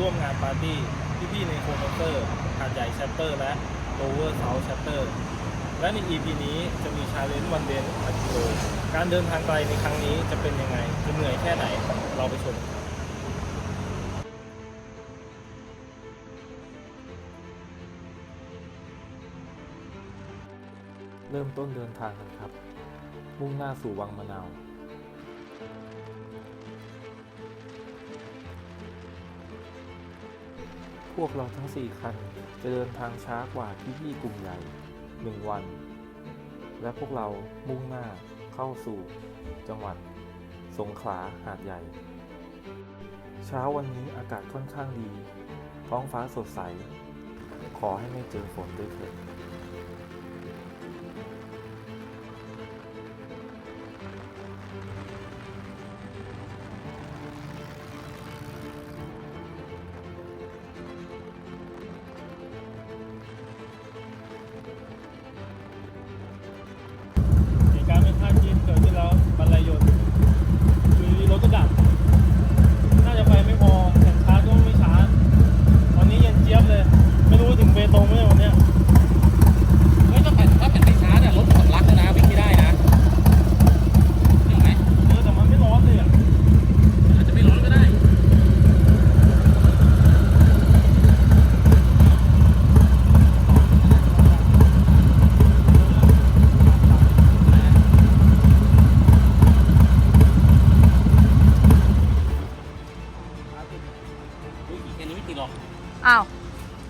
ดปาร์ตี้พี่ๆในโคมเตอร์หาดใหญ่แชปเตอร์ และโ o เวอร์เซาท์แชปเตอร์และใน EP นี้จะมีชาเลนจ์วันเดนพันกิโลการเดินทางไกลในครั้งนี้จะเป็นยังไงจะเหนื่อยแค่ไหนเราไปชมเริ่มต้นเดินทางกันครับ มุ่งหน้าสู่วังมะนาว พวกเราทั้ง 4 คันจะเดินทางช้ากว่าพี่ๆกลุ่มใหญ่1วัน และพวกเรามุ่งหน้าเข้าสู่ จังหวัด สงขลาหาดใหญ่ เช้าวันนี้อากาศค่อนข้างดี ท้องฟ้าสดใส ขอให้ไม่เจอฝนด้วยเถิด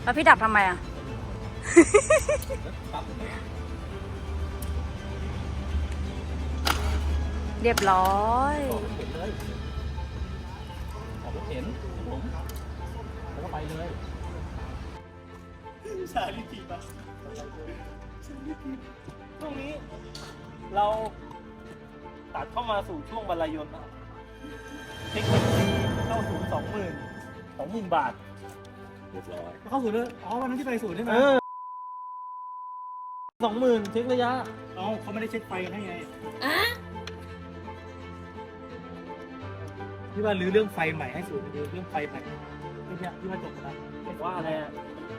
แล้วพี่ดับทำไมอะ เรียบร้อยออกรถเข็นเลยออกรถเข็นผมแล้วก็ไปเลยชาลิทีปะช่วงนี้เราตัดเข้ามาสู่ช่วงบรรลัยยนต์นะเทคนิคเข้าศูนย์สองหมื่นสองหมื่นบาท เรียบร้อยเข้าศูนย์เลยอ๋อวันนั้นที่ไปศูนย์ใช่ไหมเออสองหมื่นเช็คระยะอ๋อเขาไม่ได้เช็คไฟให้ไงที่ว่ารื้อเรื่องไฟใหม่ให้ศูนย์รื้อเรื่องไฟใหม่ที่เนี่ยที่ว่าจบแล้วว่าอะไรอะ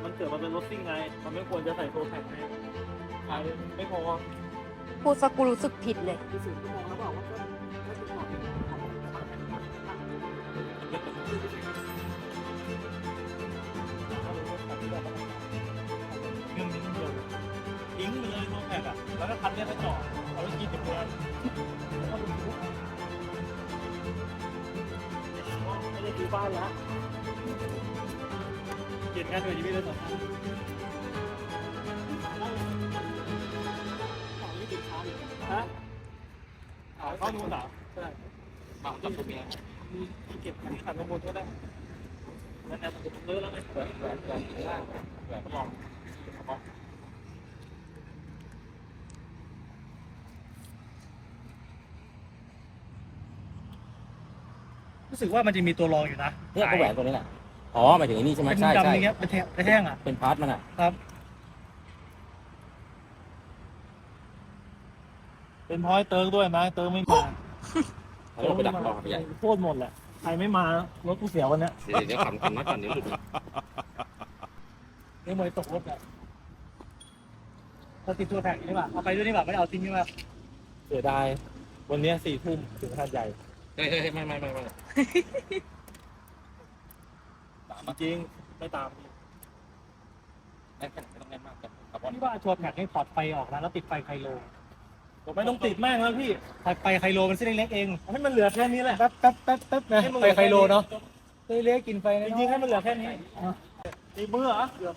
มันเกิดมาเป็นรถซิ่งไง มันไม่ควรจะใส่โทรแท็กไงขายไม่พอพูดสกูรู้สึกผิดเลย ที่ศูนย์ก็มองแล้วบอกว่าก็ก็ติดต่อ กอะแล้วก็คันเนี้ยไปจอดเอาไว้กินเดี๋ยวเพื่อนแล้วก็ดูไม่ได้ซื้อบ้านละเกลียดงานโดยที่ไม่ได้สนของที่ติดค้างอยู่ฮะขายเข้านู่นเหรอใช่บังกับตัวเมียมีเก็บที่ขันข้างบนก็ได้นั่นแหละผมเลิกแล้วไงแหวนแหวนแหวนข้างล่างแหวนลอง รู้สึกว่ามันจะมีตัวรองอยู่นะเนี่ยก็แหวนตัวนี้แหละอ๋อหมายถึงไอ้นี่ใช่ไหมเป็นใช่ดำใช่อย่างเงี้ยเป็นแท่งเป็นแท่งอะเป็นพาร์ทมันอะครับ เป็นเพราะไอ้เติร์กด้วยนะเติร์กไม่มาแล้วเราไปดักรอไปใหญ่โคตรหมดแหละใครไม่มารถกูเสียวันเนี้ยเดี๋ยวเดี๋ยวขันขันนัดก่อนเดี๋ยวหลุดนี่มวยตกรถอะเราติดตัวแท็กนี่ป่ะเอาไปด้วยนี่ป่ะไม่ได้เอาทิ้งนี่ป่ะเสียดายวันเนี้ยสี่ทุ่มถึงหาดใหญ่ เฮ้ยเฮ้ยเฮ้ยไม่ไม่ไม่ไม่จริงไม่ตามไม่ไม่ต้องแน่นมากครับคาร์บอนที่ว่าตัวแท็กให้ถอดไฟออกนะแล้วติดไฟไคโลไม่ต้องติดม่งแล้วพี่ไฟไคโลมันเส้นเล็กๆเองให้มันเหลือแค่นี้แหละแป๊บแป๊บแป๊บแป๊บนะไฟเหลือไคโลแค่นี้เนาะเล็กกินไฟน้อยๆริงๆให้มันเหลือแค่นี้ตีมือเหรอเดือด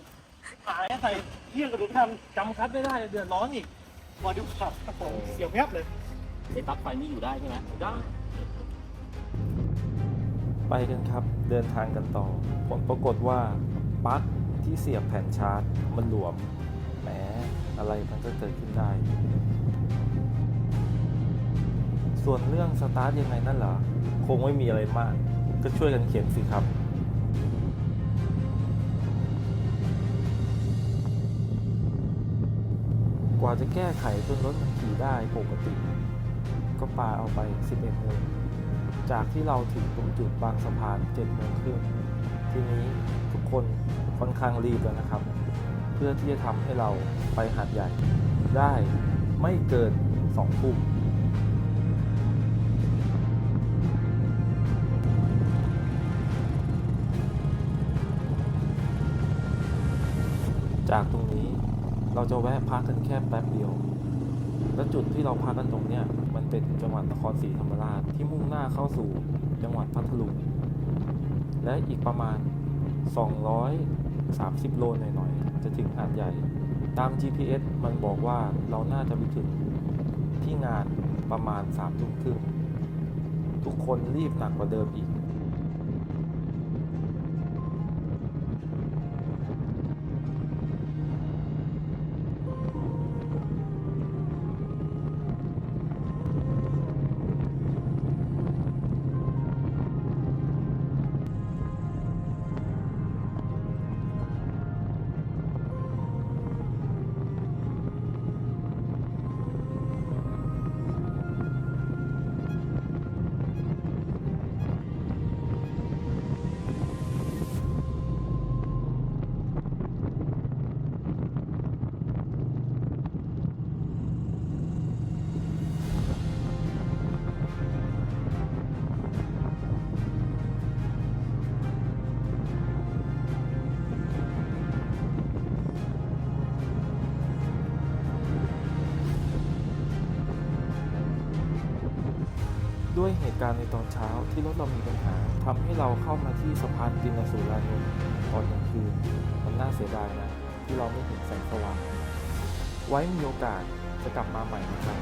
หายใส่เที่ยงกระดูกทันจำคัดไม่ได้เดือดร้อนอีกบอดูขับครับผมเสียวแงบเลยไอ้ปลั๊กไฟนี่อยู่ได้ใช่ไหมได้ ไปกันครับเดินทางกันต่อ ผลปรากฏว่าปลั๊กที่เสียบแผ่นชาร์จ มันหลวมแหมอะไรมันก็เกิดขึ้นได้ ส่วนเรื่องสตาร์ทยังไงนั่นเหรอ คงไม่มีอะไรมาก ก็ช่วยกันเขียนสิครับกว่าจะแก้ไขจนรถมันขี่ได้ปกติ ก็ปาเอาไป 11โมง จากที่เราถึงตรงจุดบางสะพาน7โมงครึ่งทีนี้ทุกคนค่อนข้างรีบแล้วนะครับ เพื่อที่จะทำให้เราไปหาดใหญ่ ได้ไม่เกินสองทุ่มจากตรงนี้เราจะแวะพักกันแค่แป๊บเดียว และจุดที่เราพักกันตรงเนี้ยมันเป็นจังหวัดนครศรีธรรมราชที่มุ่งหน้าเข้าสู่จังหวัดพัทลุงและอีกประมาณ 230 โลหน่อยๆ จะถึงหาดใหญ่ ตาม GPS มันบอกว่าเราน่าจะไปถึงที่งานประมาณ3ทุ่มครึ่งทุกคนรีบหนักกว่าเดิมอีก การณ์ในตอนเช้าที่รถเรามีปัญหาทำให้เราเข้ามาที่สะพานตินสุรานนท์ตอนกลางคืนมันน่าเสียดายนะที่เราไม่เห็นแสงสว่างไว้มีโอกาสจะกลับมาใหม่นะครับ